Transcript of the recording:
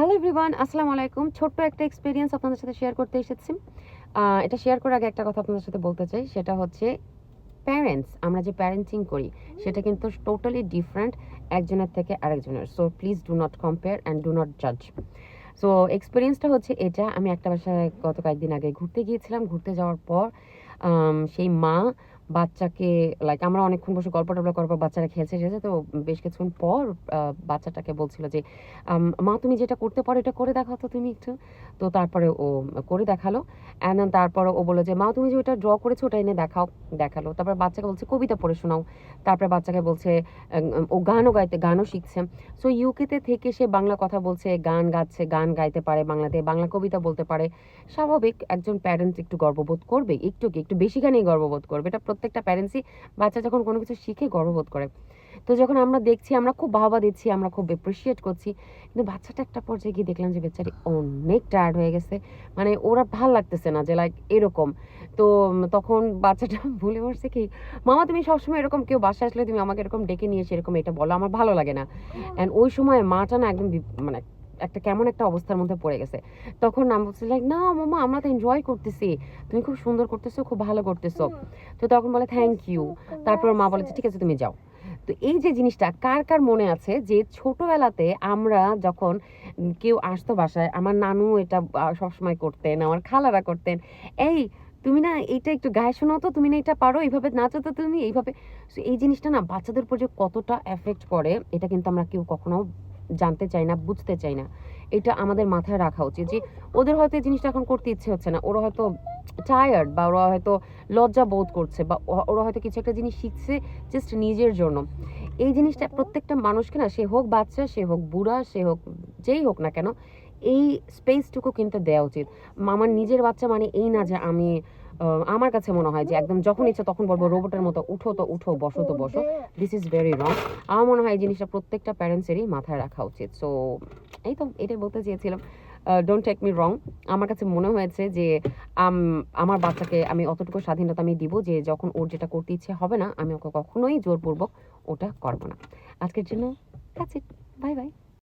Hello everyone আসসালামু আলাইকুম। ছোট্ট একটা এক্সপিরিয়েন্স আপনাদের সাথে শেয়ার করতে এসেছি। এটা শেয়ার করার আগে একটা কথা আপনাদের সাথে বলতে চাই, সেটা হচ্ছে প্যারেন্টস আমরা যে প্যারেন্টিং করি, সেটা কিন্তু টোটালি ডিফারেন্ট একজনের থেকে আরেকজনের। So please do not compare and do not জাজ সো এক্সপিরিয়েন্সটা হচ্ছে এটা, আমি একটা বাসায় গত কয়েকদিন আগে ঘুরতে গিয়েছিলাম। ঘুরতে যাওয়ার পর সেই মা বাচ্চাকে লাইক আমরা অনেকক্ষণ বসে গল্প টল্প করার পর বাচ্চারা খেলছে খেলছে, তো বেশ কিছুক্ষণ পর বাচ্চাটাকে বলছিল যে মা তুমি যেটা করতে পারো এটা করে দেখাও তো তুমি একটু। তো তারপরে ও করে দেখাল। অ্যান্ড তারপরে ও বলল যে, মা তুমি যে ওটা ড্র করেছ ওটা এনে দেখাও। দেখাল। তারপর বাচ্চাকে বলছে, কবিতা পড়ে শোনাও। তারপরে বাচ্চাকে বলছে ও গানও গাইতে, গানও শিখছে। সো ইউকেতে থেকে সে বাংলা কথা বলছে, গান গাচ্ছে, গান গাইতে পারে বাংলাতে, বাংলা কবিতা বলতে পারে। স্বাভাবিক একজন প্যারেন্টস একটু গর্ববোধ করবে, একটু একটু বেশি গানেই গর্ববোধ করবে, এটা প্রত্যেকটা প্যারেন্টসই বাচ্চা যখন কোনো কিছু শিখে গর্ববোধ করে। তো যখন আমরা দেখছি আমরা খুব বাহবা দিচ্ছি আমরা খুব অ্যাপ্রিসিয়েট করছি কিন্তু বাচ্চাটা একটা পর্যায়ে গিয়ে দেখলাম যে বেচারি অনেক টায়ার্ড হয়ে গেছে। মানে ওরা ভালো লাগতেছে না যে লাইক এরকম। তো তখন বাচ্চাটা ভুলে বসছে কি মামা তুমি সবসময় এরকম কেউ বাসায় আসলে তুমি আমাকে এরকম ডেকে নিয়ে এসে এরকম এটা বলো আমার ভালো লাগে না। অ্যান্ড ওই সময় মাটা না একদম মানে একটা কেমন একটা অবস্থার মধ্যে পড়ে গেছে। তখন আমি বলছি লাইক না মামা আমরা তো এনজয় করতেছি। তুমি খুব সুন্দর করতেছো খুব ভালো করতেছো। তো তখন বলে থ্যাংক ইউ তারপর মা বলে যে, ঠিক আছে তুমি যাও। তো এই যে জিনিসটা কার কার মনে আছে যে ছোটবেলাতে আমরা যখন কেউ আসতো বাসায় আমার নানু এটা সবসময় করতেন আমার খালারা করতেন এই তুমি না এইটা একটু গায়ে শোনাও তো তুমি না এটা পারো এইভাবে নাচো তো তুমি এইভাবে। এই জিনিসটা না বাচ্চাদের উপর যে কতটা এফেক্ট করে এটা কিন্তু আমরা কেউ কখনো জানতে চাই না, বুঝতে চাই না। এটা আমাদের মাথায় রাখা উচিত যে ওদের হয়তো এই জিনিসটা এখন করতে ইচ্ছে হচ্ছে না। ওরা হয়তো টায়ার্ড বা ওরা হয়তো লজ্জা বোধ করছে বা ওরা হয়তো কিছু একটা জিনিস শিখছে জাস্ট নিজের জন্য। এই জিনিসটা প্রত্যেকটা মানুষকে না, সে হোক বাচ্চা, সে হোক বুড়া, সে হোক যেই হোক না কেন, এই স্পেসটুকু কিন্তু দেওয়া উচিত। আমার নিজের বাচ্চা মানে এই না যে আমি আমার কাছে মনে হয় যে একদম যখন ইচ্ছে তখন বলব, রোবটের মতো উঠো তো উঠো, বসো তো বসো। দিস ইজ ভেরি রং আমার মনে হয় এই জিনিসটা প্রত্যেকটা প্যারেন্টসেরই মাথায় রাখা উচিত। সো এই তো, এটাই বলতে চেয়েছিলাম। ডোন্ট টেক মি রং আমার কাছে মনে হয়েছে যে, আম- আমার বাচ্চাকে আমি অতটুকু স্বাধীনতা আমি দিব যে, যখন ওর যেটা করতে ইচ্ছে হবে না, আমি ওকে কখনোই জোরপূর্বক ওটা করব না। আজকের জন্য বাই বাই